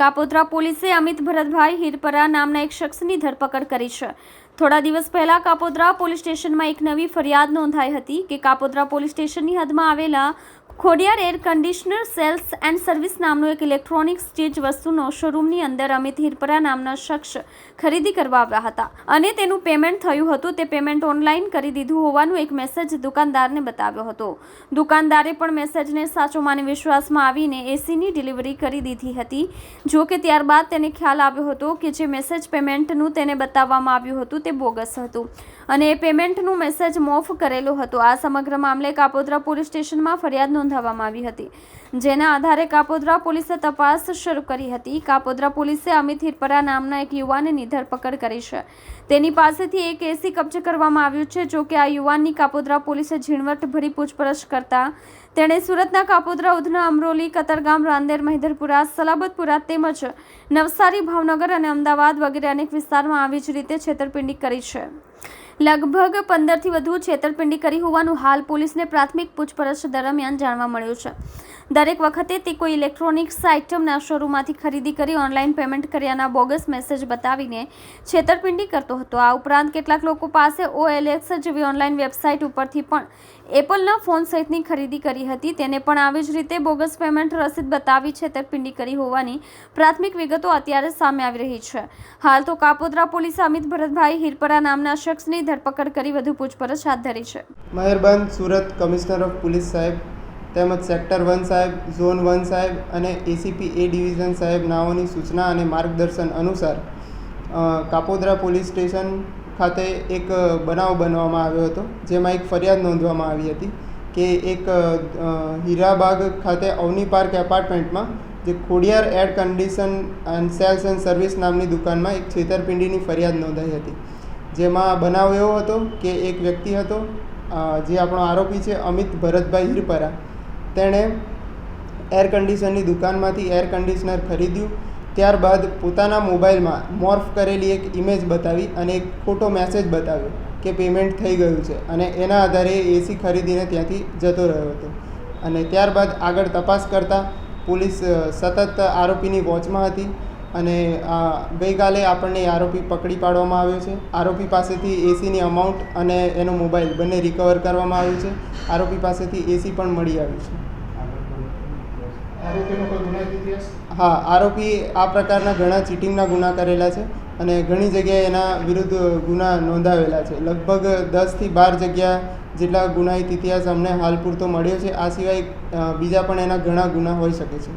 કાપોદ્રા પોલીસે અમિત ભરતભાઈ હિરપરા નામના એક શખ્સની ધરપકડ કરી છે. થોડા દિવસ પહેલા કાપોદ્રા પોલીસ સ્ટેશનમાં એક નવી ફરિયાદ નોંધાઈ હતી કે કાપોદ્રા પોલીસ સ્ટેશનની હદમાં આવેલા Khodiyar air conditioner sales and service નામનું એક ઇલેક્ટ્રોનિક્સ ચીજ વસ્તુનો શોરૂમની અંદર અમિત હિરપરા નામના શખ્સ ખરીદી કરવા આવ્યા હતા. અને તેનું પેમેન્ટ થયું હતું. તે પેમેન્ટ ઓનલાઈન કરી દીધું હોવાનું એક મેસેજ દુકાનદારને બતાવ્યો હતો. દુકાનદારે પણ મેસેજને સાચો માની વિશ્વાસમાં આવીને એસીની ડિલિવરી કરી દીધી હતી. જો કે ત્યારબાદ તેને ખ્યાલ આવ્યો હતો કે જે મેસેજ પેમેન્ટનું તેને બતાવવામાં આવ્યું હતું તે બોગસ હતું. અને એ પેમેન્ટનું મેસેજ મોફ કરેલો હતો. આ સમગ્ર મામલે કાપોદ્રા પોલીસ સ્ટેશનમાં ફરિયાદ નોંધાવવામાં આવી હતી. જેના આધારે કાપોદ્રા પોલીસે તપાસ શરૂ કરી હતી. કાપોદ્રા પોલીસે અમિત હિરપરા નામના એક યુવાનની ધરપકડ કરી છે. તેની પાસેથી એક એસી કબજે કરવામાં આવ્યું છે. જોકે આ યુવાનની કાપોદ્રા પોલીસે ઝીણવટભરી પૂછપરછ કરતા તેણે સુરતના કાપોદ્રા, ઉધના, અમરોલી, કતરગામ, રાંદેર, મહેદરપુરા, સલાબતપુરા તેમજ નવસારી, ભાવનગર અને અમદાવાદ વગેરે અનેક વિસ્તારમાં આવી જ રીતે છેતરપિંડી કરી છે. લગભગ પંદરથી વધુ છેતરપિંડી કરી હોવાનું હાલ પોલીસને પ્રાથમિક પૂછપરછ દરમિયાન જાણવા મળ્યું છે. દરેક વખતે તે કોઈ ઇલેક્ટ્રોનિક્સ આઇટમના શોરૂમમાંથી ખરીદી કરી ઓનલાઈન પેમેન્ટ કર્યાના બોગસ મેસેજ બતાવીને છેતરપિંડી કરતો હતો. આ ઉપરાંત કેટલાક લોકો પાસે ઓએલએક્સ જેવી ઓનલાઈન વેબસાઇટ ઉપરથી પણ એપલના ફોન સહિતની ખરીદી કરી હતી. તેને પણ આવી જ રીતે બોગસ પેમેન્ટ રસીદ બતાવી છેતરપિંડી કરી હોવાની પ્રાથમિક વિગતો અત્યારે સામે આવી રહી છે. હાલ તો કાપોદ્રા પોલીસે અમિત ભરતભાઈ હિરપરા નામના શખ્સની ધરપકડ કરી વધુ પૂછપરછ હાથ ધરી છે. મહેરબાન સુરત કમિશનર ઓફ પોલીસ સાહેબ, તેમજ સેક્ટર વન સાહેબ, ઝોન વન સાહેબ અને એસીપી એ ડિવિઝન સાહેબ નાઓની સૂચના અને માર્ગદર્શન અનુસાર કાપોદરા પોલીસ સ્ટેશન ખાતે એક બનાવ બનવામાં આવ્યો હતો, જેમાં એક ફરિયાદ નોંધવામાં આવી હતી કે એક હીરાબાગ ખાતે અવની પાર્ક એપાર્ટમેન્ટમાં, જે Khodiyar air condition and sales and service નામની દુકાનમાં એક છેતરપિંડીની ફરિયાદ નોંધાઈ હતી. જેમાં બનાવ એવો હતો કે એક વ્યક્તિ હતો જે આપણો આરોપી છે અમિત ભરતભાઈ હિરપરા. તેણે એર કન્ડિશનની દુકાનમાંથી એર કન્ડિશનર ખરીદ્યું. ત્યારબાદ પોતાના મોબાઈલમાં મોર્ફ કરેલી એક ઇમેજ બતાવી અને એક ખોટો મેસેજ બતાવ્યો કે પેમેન્ટ થઈ ગયું છે અને એના આધારે એસી ખરીદીને ત્યાંથી જતો રહ્યો હતો. અને ત્યારબાદ આગળ તપાસ કરતાં પોલીસ સતત આરોપીની વોચમાં હતી. અને આ ગઈકાલે આપણને આરોપી પકડી પાડવામાં આવ્યો છે. આરોપી પાસેથી એસીની અમાઉન્ટ અને એનો મોબાઈલ બંને રિકવર કરવામાં આવ્યું છે. આરોપી પાસેથી એસી પણ મળી આવ્યું છે. હા આરોપી આ પ્રકારના ઘણા ચીટિંગના ગુના કરેલા છે અને ઘણી જગ્યાએ એના વિરુદ્ધ ગુના નોંધાવેલા છે. લગભગ દસથી બાર જગ્યા જેટલા ગુનાહિત ઇતિહાસ અમને હાલ પૂરતો મળ્યો છે. આ સિવાય બીજા પણ એના ઘણા ગુના હોઈ શકે છે.